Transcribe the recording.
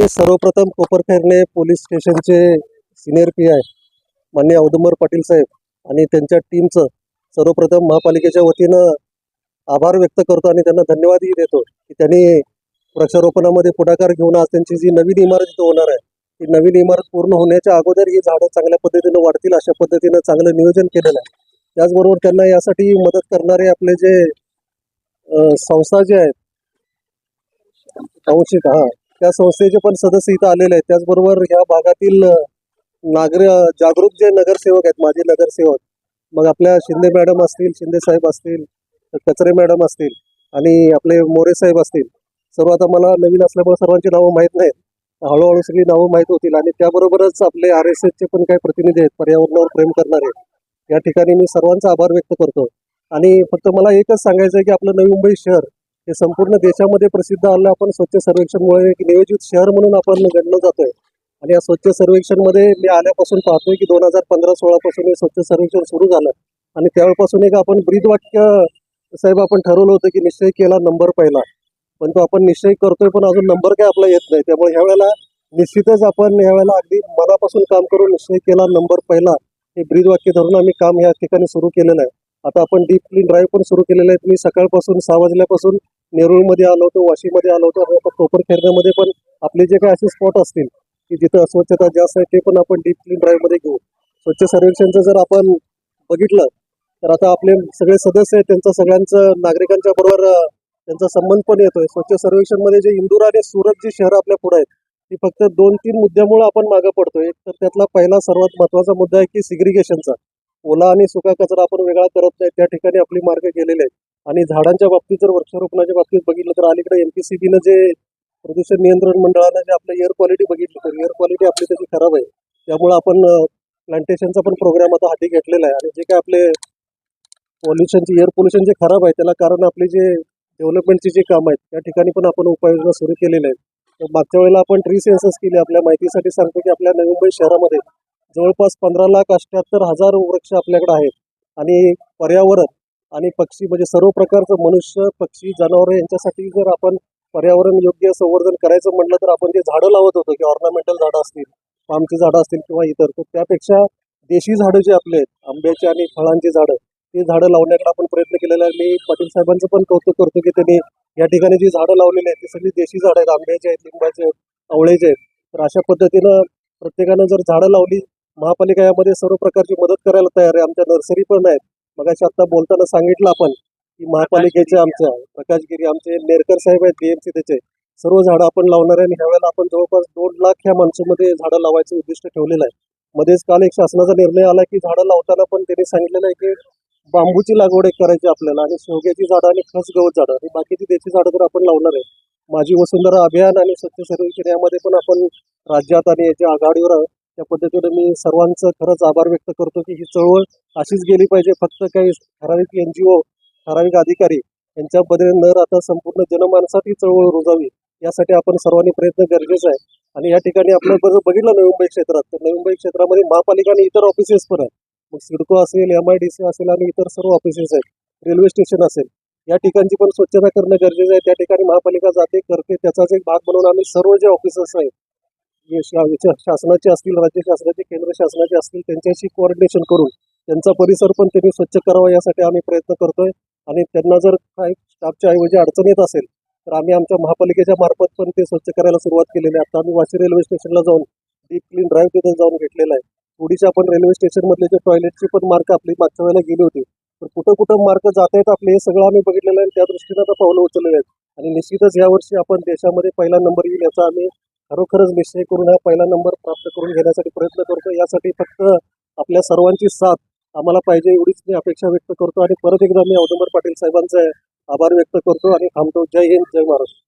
ते सर्वप्रथम कोपरखैरणे पोलीस स्टेशनचे सिनियर पी आय मान्य औदुंबर पाटील साहेब आणि त्यांच्या टीमचं सर्वप्रथम महापालिकेच्या वतीनं आभार व्यक्त करतो आणि त्यांना धन्यवादही देतो की त्यांनी वृक्षारोपणामध्ये पुढाकार घेऊन आज त्यांची जी नवीन इमारत इथं होणार आहे ती नवीन इमारत पूर्ण होण्याच्या अगोदर ही झाडं चांगल्या पद्धतीनं वाढतील अशा पद्धतीनं चांगलं नियोजन केलेलं आहे. त्याचबरोबर त्यांना यासाठी मदत करणारे आपले जे संस्था जे आहेत अंशिक हा त्या संस्थेचे पण सदस्य इथं आलेले आहेत. त्याचबरोबर ह्या भागातील नागर जागरूक जे नगरसेवक आहेत माजी नगरसेवक मग आपल्या शिंदे मॅडम असतील शिंदे साहेब असतील कचरे मॅडम असतील आणि आपले मोरे साहेब असतील. सर्व आता मला नवीन असल्यामुळे सर्वांची नावं माहीत नाहीत. हळूहळू सगळी नावं माहीत होतील आणि त्याबरोबरच आपले आर एस एसचे पण काही प्रतिनिधी आहेत पर्यावरणावर प्रेम करणारे या ठिकाणी मी सर्वांचा आभार व्यक्त करतो आणि फक्त मला एकच सांगायचं आहे की आपलं नवी मुंबई शहर हे संपूर्ण देशामध्ये प्रसिद्ध आलं. आपण स्वच्छ सर्वेक्षणमुळे एक नियोजित शहर म्हणून आपण गणलं जातोय. आणि या स्वच्छ सर्वेक्षणमध्ये मी आल्यापासून पाहतोय की दोन हजार पंधरा सोळापासून हे स्वच्छ सर्वेक्षण सुरू झालं. आणि त्यावेळेपासून एक आपण ब्रीदवाक्य साहेब आपण ठरवलं होतं की निश्चय केला नंबर पहिला. पण तो आपण निश्चय करतोय पण अजून नंबर काय आपला येत नाही. त्यामुळे ह्या वेळेला निश्चितच आपण ह्या वेळेला अगदी मनापासून काम करून निश्चय केला नंबर पहिला. हे ब्रीदवाक्य धरून आम्ही काम ह्या ठिकाणी सुरू केलेलं आहे. आता आपण डीप क्लीन ड्राईव्ह पण सुरू केलेलं आहे. मी सकाळपासून सहा वाजल्यापासून नेरूळमध्ये आलो होतो वाशीमध्ये आलो होतो. आता कोपर खेरण्यामध्ये पण आपले जे काही असे स्पॉट असतील की जिथं अस्वच्छता जास्त आहे ते पण आपण डीप क्लीन ड्राईव्हमध्ये घेऊ. स्वच्छ सर्वेक्षणचं जर आपण बघितलं तर आता आपले सगळे सदस्य आहेत त्यांचा सगळ्यांचं नागरिकांच्या बरोबर त्यांचा संबंध पण येतोय. स्वच्छ सर्वेक्षणमध्ये जे इंदूर आणि सुरत जी शहरं आपल्या पुढे आहेत ती फक्त दोन तीन मुद्द्यामुळे आपण मागे पडतोय. तर त्यातला पहिला सर्वात महत्त्वाचा मुद्दा आहे की सिग्रिगेशनचा ओला आणि सुका कचरा आपण वेगळा करत नाही त्या ठिकाणी आपली मार्ग गेलेले आहेत. आणि झाडांच्या बाबतीत जर वृक्षारोपणाच्या बाबतीत बघितलं तर अलीकडे एमपीसीबीनं जे प्रदूषण नियंत्रण मंडळानं जे आपलं एअर क्वालिटी बघितली तर एअर क्वालिटी आपली त्याची खराब आहे. त्यामुळे आपण प्लांटेशनचा पण प्रोग्राम आता हाती घेतलेला आहे. आणि जे काय आपले पॉल्युशनचे एअर पोल्युशन जे खराब आहे त्याला कारण आपले जे डेव्हलपमेंटचे जे काम आहेत त्या ठिकाणी पण आपण उपाययोजना सुरू केलेल्या आहेत. तर मागच्या वेळेला आपण ट्री सेन्सस केले आपल्या माहितीसाठी सांगतो की आपल्या नवी मुंबई शहरामध्ये जवळपास पंधरा लाख अठ्ठ्याहत्तर हजार वृक्ष आपल्याकडे आहेत. आणि पर्यावरण आणि पक्षी म्हणजे सर्व प्रकारचं मनुष्य पक्षी जनावरं यांच्यासाठी जर आपण पर्यावरण योग्य संवर्धन करायचं म्हटलं तर आपण जे झाडं लावत होतो की ऑर्नामेंटल झाडं असतील पामची झाडं असतील किंवा इतर तर त्यापेक्षा देशी झाडं जे आपले आहेत आंब्याची आणि फळांची झाडं ती झाडं लावण्याकडे आपण प्रयत्न केलेला आहे. मी पाटील साहेबांचं पण कौतुक करतो की त्यांनी या ठिकाणी जी झाडं लावलेली आहेत ती सगळी देशी झाडं आहेत आंब्याचे आहेत लिंबाचे आहेत आवळेचे आहेत. तर अशा पद्धतीनं प्रत्येकानं जर झाडं लावली महापालिका यामध्ये सर्व प्रकारची मदत करायला तयार आहे. आमच्या नर्सरी पण आहेत. मगाशी आता बोलताना सांगितलं आपण की महापालिकेचे आमच्या प्रकाशगिरी आमचे नेरकर साहेब आहेत बीएमसी त्याचे. सर्व झाडं आपण लावणार आहे आणि ह्यावेळेला आपण जवळपास दोन लाख ह्या माणसामध्ये झाडं लावायचं उद्दिष्ट ठेवलेलं आहे. मध्येच काल एक शासनाचा निर्णय आला की झाडं लावताना पण त्यांनी सांगितलेलं आहे की बांबूची लागवड एक करायची आपल्याला आणि शेवग्याची झाडं आणि खस गवत झाडं आणि बाकीची देशी झाडं तर आपण लावणार आहे. माझी वसुंधरा अभियान आणि स्वच्छ सर्वेक्षण यामध्ये पण आपण राज्यात आणि याच्या आघाडीवर आहोत त्या पद्धतीने मी सर्वांचं खरंच आभार व्यक्त करतो की ही चळवळ अशीच गेली पाहिजे. फक्त काही ठराविक एन जी ओ ठराविक अधिकारी यांच्यामध्ये न राहता संपूर्ण जनमानसात ही चळवळ रुजावी यासाठी आपण सर्वांनी प्रयत्न गरजेचा आहे. आणि या ठिकाणी आपलं जर बघितलं नवी मुंबई क्षेत्रात तर नवी मुंबई क्षेत्रामध्ये महापालिका आणि इतर ऑफिसेस पण आहेत. मग सिडको असेल एम आय डी सी असेल आणि इतर सर्व ऑफिसेस आहेत. रेल्वे स्टेशन असेल. या ठिकाणची पण स्वच्छता करणं गरजेचं आहे. त्या ठिकाणी महापालिका जाते करते त्याचाच एक भाग म्हणून आम्ही सर्व जे ऑफिसर्स आहेत शासनाचे असतील राज्य शासनाचे केंद्र शासनाचे असतील त्यांच्याशी कोऑर्डिनेशन करून त्यांचा परिसर पण त्यांनी स्वच्छ करावा यासाठी आम्ही प्रयत्न करतोय. आणि त्यांना जर काही स्टाफच्या ऐवजी अडचण येत असेल तर आम्ही आमच्या महापालिकेच्या मार्फत पण ते स्वच्छ करायला सुरुवात केलेली आहे. आता आम्ही वाशी रेल्वे स्टेशनला जाऊन डीप क्लीन ड्राईव्ह तिथे जाऊन घेतलेला आहे. उडीच्या आपण रेल्वे स्टेशनमधले जे टॉयलेटची पण मार्क आपली मागच्या वेळेला गेली होती. तर कुठं कुठं मार्क जात आहेत आपले हे सगळं आम्ही बघितलेलं आहे आणि त्या दृष्टीनं आता पावलं उचललेलं आहेत. आणि निश्चितच यावर्षी आपण देशामध्ये पहिला नंबर येईल याचा आम्ही खरोखरच निश्चय करून हा पहिला नंबर प्राप्त करून घेण्यासाठी प्रयत्न करतो यासाठी फक्त आपल्या सर्वांची साथ आम्हाला पाहिजे एवढीच मी अपेक्षा व्यक्त करतो. आणि परत एकदा मी औदंबर पाटील साहेबांचे आभार व्यक्त करतो. आणि थांबतो. जय हिंद जय महाराष्ट्र.